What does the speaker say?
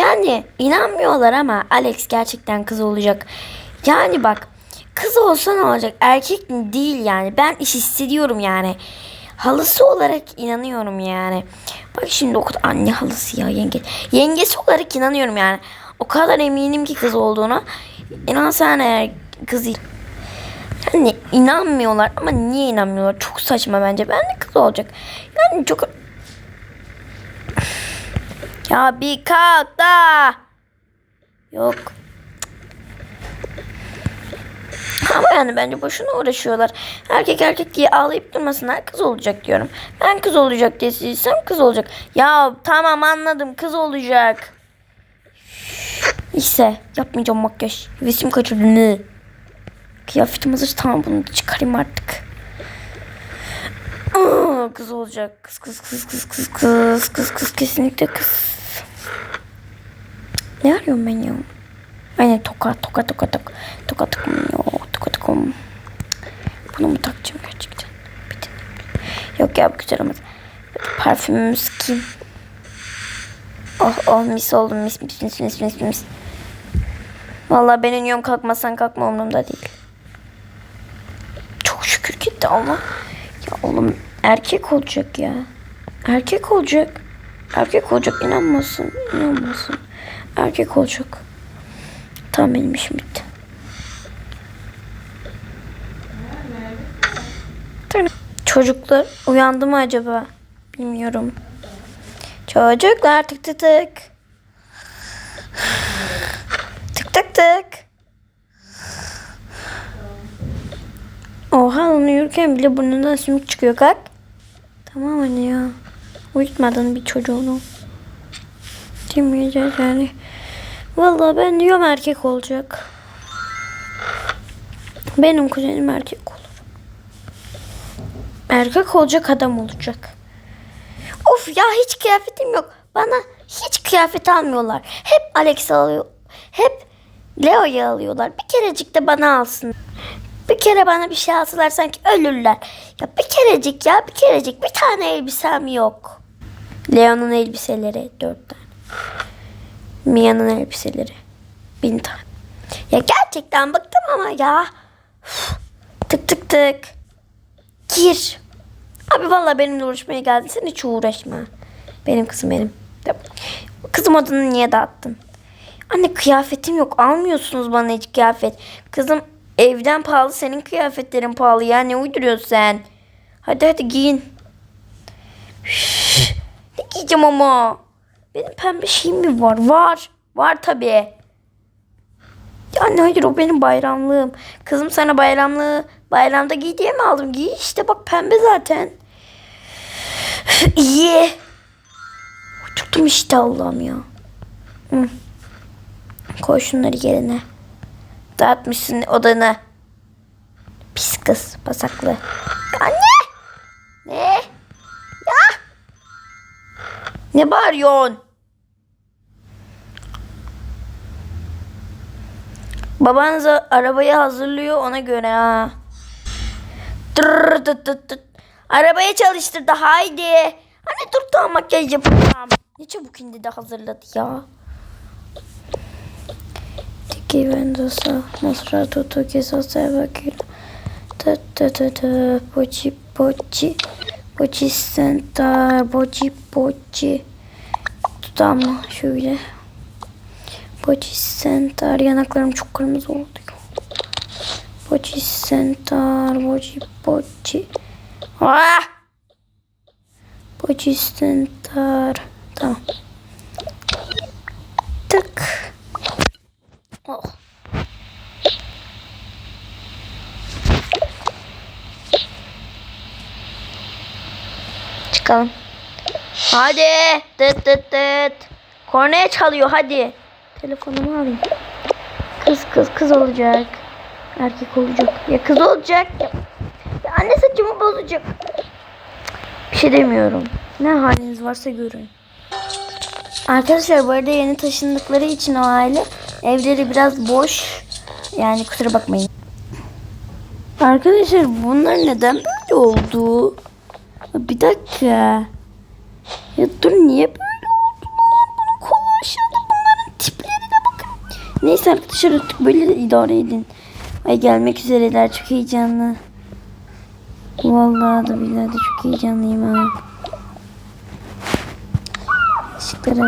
Yani inanmıyorlar ama Alex gerçekten kız olacak. Yani bak kız olsa ne olacak? Erkek değil yani. Ben iş hissediyorum yani. Halısı olarak inanıyorum yani. Bak şimdi o kadar anne halısı ya yenge. Yengesi olarak inanıyorum yani. O kadar eminim ki kız olduğuna. İnan sen eğer kız yani inanmıyorlar ama niye inanmıyorlar? Çok saçma bence. Ben de kız olacak. Yani çok... Ya bir kalk da. Yok. Ama yani bence boşuna uğraşıyorlar. Erkek erkek diye ağlayıp durmasınlar. Kız olacak diyorum. Ben kız olacak diye silsem kız olacak. Ya tamam anladım kız olacak. İşte yapmayacağım makyaj. Hevesim kaçırdı ne? Kıyafetim hazır tamam bunu da çıkarayım artık. Aa, kız olacak. Kız kız kız kız kız kız kız kız kesinlikle kız. Ne arıyorum ben ya? Aynen toka toka toka toka toka tokum ya toka tokum. Bunu mu takacağım gerçekten? Deneyeyim. Yok ya bu güzel olmaz. Parfümümüz kim? Oh oh mis oldum mis mis mis mis mis mis. Vallahi ben iniyorum kalkmasan kalkma umurumda değil. Çok şükür gitti ama. Ya oğlum erkek olacak ya. Erkek olacak. Erkek olacak inanmasın. inanmasın. Erkek olacak. Tamam benim işim bitti. Çocuklar uyandı mı acaba? Bilmiyorum. Çocuklar tık tık tık. Tık tık tık. Oha onu yürürken bile burnundan sümük çıkıyor kalk. Tamam anne ya. Uyutmadın bir çocuğunu. Demeyeceğiz yani. Vallahi ben diyorum erkek olacak. Benim kuzenim erkek olur. Erkek olacak adam olacak. Of ya hiç kıyafetim yok. Bana hiç kıyafet almıyorlar. Hep Alex alıyor. Hep Leo'yu alıyorlar. Bir kerecik de bana alsın. Bir kere bana bir şey alsalar sanki ölürler. Ya bir kerecik ya bir kerecik. Bir tane elbisem yok. Leo'nun elbiseleri dört tane. Mia'nın elbiseleri bin tane. Ya gerçekten bıktım ama ya. Üf. Tık tık tık. Gir. Abi vallahi benimle uğraşmaya geldin. Sen hiç uğraşma. Benim kızım benim. Kızım adını niye dağıttın? Anne kıyafetim yok. Almıyorsunuz bana hiç kıyafet. Kızım evden pahalı. Senin kıyafetlerin pahalı ya. Ne uyduruyorsun sen? Hadi hadi giyin. Üf, ne giyeceğim ama? Benim pembe şeyim mi var? Var. Var tabii. Ya anne hayır o benim bayramlığım. Kızım sana bayramlığı bayramda giy diye mi aldım? Giy işte bak pembe zaten. İyi. Uçurdum işte Allah'ım ya. Hı. Koy şunları yerine. Dağıtmışsın odanı. Pis kız pasaklı. Anne! Ne bağırıyorsun? Babanız arabayı hazırlıyor ona göre ha. Tır tır tır. Arabayı çalıştırdı haydi. Hani dur daha makyaj yapacağım. Ne çabuk indi de hazırladı ya. Tiki vendosa mostrato toki sosa bakıyor. Tı tı tı tı poçi poçi pochi center pochi pochi tutam şöyle Pochi center yanaklarım çok kırmızı oldu. Pochi center pochi pochi ah! Pochi center tamam. Tık. Oh. Çıkalım. Hadi. Tıt tıt tıt. Kornaya çalıyor hadi. Telefonumu alayım. Kız kız kız olacak. Erkek olacak. Ya kız olacak. Ya, ya anne saçımı bozacak. Bir şey demiyorum. Ne haliniz varsa görün. Arkadaşlar bu arada yeni taşındıkları için o aile evleri biraz boş. Yani kusura bakmayın. Arkadaşlar bunlar neden böyle oldu? Bir dakika. Ya dur niye böyle oldu? lan? Bunun kolu aşağıda bunların Neyse arkadaşlar artık böyle idare edin. Ay gelmek üzereler çok heyecanlı. Vallahi da billahi de çok heyecanlıyım ha. Işıkları